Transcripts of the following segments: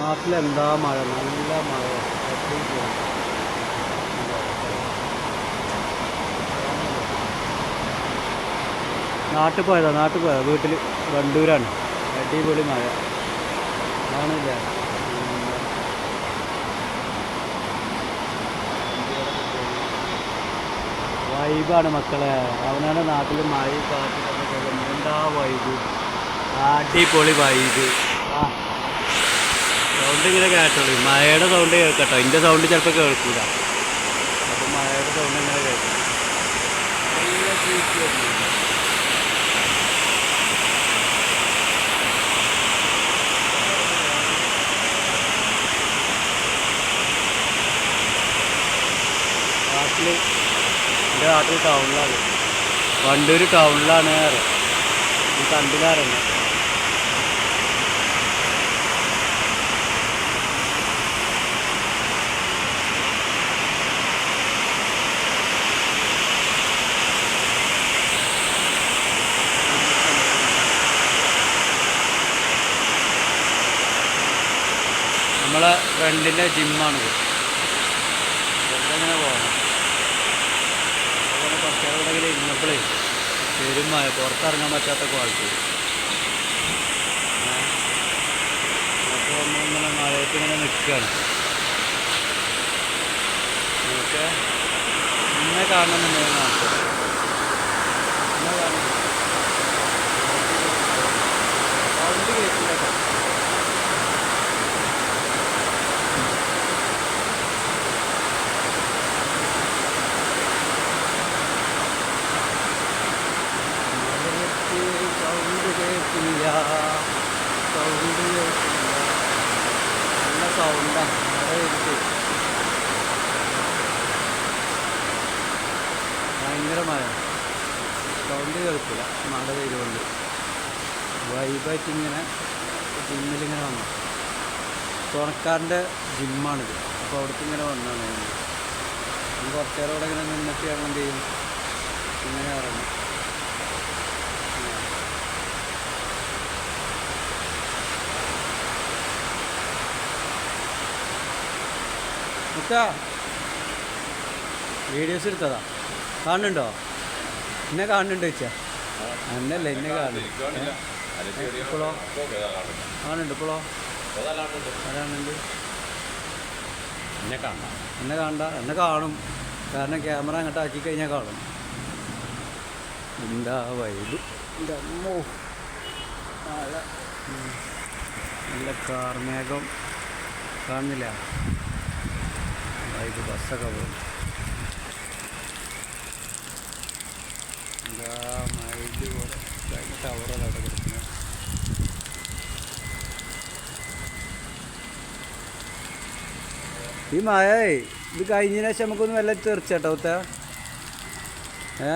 നാട്ടിലെന്താ മഴ? നല്ല മഴ. നാട്ടിൽ പോയതാ നാട്ടിൽ പോയതാ. വീട്ടിൽ വണ്ടൂരാണ്. അടിപൊളി മഴ. ആണില്ല? വൈബാണ് മക്കളെ. അവനാണ് നാട്ടിൽ മഴ കാറ്റ് എന്താ വൈബ്? അടിപൊളി വൈബ്. സൗണ്ട് ഇങ്ങനെ കേട്ടോളൂ. മഴയുടെ സൗണ്ട് കേൾക്കട്ടോ. എന്റെ സൗണ്ട് ചിലപ്പോൾ കേൾക്കൂല. അപ്പം മഴയുടെ സൗണ്ട് ഇങ്ങനെ കേൾക്കും. നാട്ടിൽ എന്റെ നാട്ടിൽ ടൗണിലാണ് വണ്ടൂർ ടൗണിലാണ് അറിയാം ഈ നമ്മളെ ഫ്രണ്ടിന്റെ ജിമ്മാണ് ഇങ്ങനെ പോകണം അതുപോലെ ഇന്നപ്പോഴേ പെരുമായ പുറത്തിറങ്ങാൻ പറ്റാത്ത ക്വാളിറ്റി അപ്പോൾ ഒന്നിങ്ങനെ മഴയത്ത് ഇങ്ങനെ നിൽക്കുകയാണ് ഓക്കെ ഇന്നെ കാണണമെന്നുണ്ടെങ്കിൽ നാട്ടിൽ ഇന്നെ കാണണം സൗണ്ട് കേൾക്കില്ല കേട്ടോ. മഴയത്ത് സൗണ്ട് കേൾക്കില്ല സൗണ്ട് കേൾക്കില്ല നല്ല സൗണ്ടാണ് മഴയത്ത് ഭയങ്കര മഴ സൗണ്ട് കേൾക്കില്ല മഴ പെയ്തുകൊണ്ട് വൈബായിട്ട് ഇങ്ങനെ ജിമ്മിലിങ്ങനെ വന്നു. തുണക്കാരന്റെ ജിമ്മാണിത് അപ്പോൾ അവിടേക്ക് ഇങ്ങനെ വന്നാണ് ഞാൻ. കുറച്ച് നേരം ഇവിടെ ഇങ്ങനെ നിന്നിട്ട് ഞങ്ങൾ എന്ത് ചെയ്യും? ഇങ്ങനെ ഇറങ്ങും. വീഡിയോസ് എടുത്തതാ? കാണുന്നുണ്ടോ? എന്നെ കാണുന്നുണ്ടോ ചോദിച്ചാ? എന്നല്ല എന്നെ കാണുന്നു. ഇപ്പോഴോ കാണുന്നുണ്ട് ഇപ്പോഴോ ആരാണുണ്ട്? എന്നെ കാണാം എന്നെ കാണണ്ട എന്നെ കാണും. കാരണം ക്യാമറ അങ്ങോട്ട് ആക്കി കഴിഞ്ഞാൽ കാണും. എന്താ വൈബ് മഴ. നല്ല കാർമേഘം. കാണുന്നില്ല? വൈബ് ബസ്സൊക്കെ പോകും എന്താ മൈൽ പോലെ ടവറാണ് അവിടെ കിടക്കുന്നത് ഈ മഴ ഇത് കഴിഞ്ഞതിന് ശേഷം നമുക്കൊന്ന് വല്ല തെറിച്ചേട്ടോ ഉത്ത. ഏ?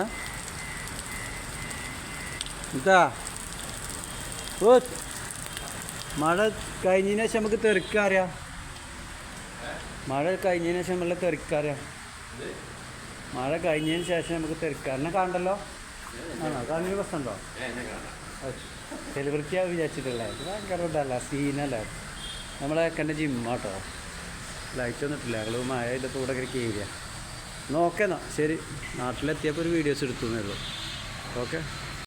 ഉത്താ. ഓ മഴ കഴിഞ്ഞതിന് ശേഷം നമുക്ക് തെറിക്കറിയാം മഴ കഴിഞ്ഞതിന് ശേഷം വല്ല തെറിക്കറിയാം മഴ കഴിഞ്ഞതിന് ശേഷം നമുക്ക് തെറിക്കാറിനെ കാണണ്ടല്ലോ? ആണോ? കാണുന്ന പ്രശ്നമുണ്ടോ സെലിബ്രിറ്റിയാ വിചാരിച്ചിട്ടുള്ളത്. ഭയങ്കര ഇതല്ല സീനല്ലേ നമ്മളെ എന്റെ ജിമ്മാട്ടോ ലൈറ്റ് ഒന്നിട്ടില്ല ഞങ്ങൾ മഴ ഇതിന്റെ കൂടെ ഇങ്ങനെ ഏരിയ നോക്കേന്നാ ശരി. നാട്ടിലെത്തിയപ്പോൾ ഒരു വീഡിയോസ് എടുത്തു എന്നേ ഉള്ളൂ. ഓക്കെ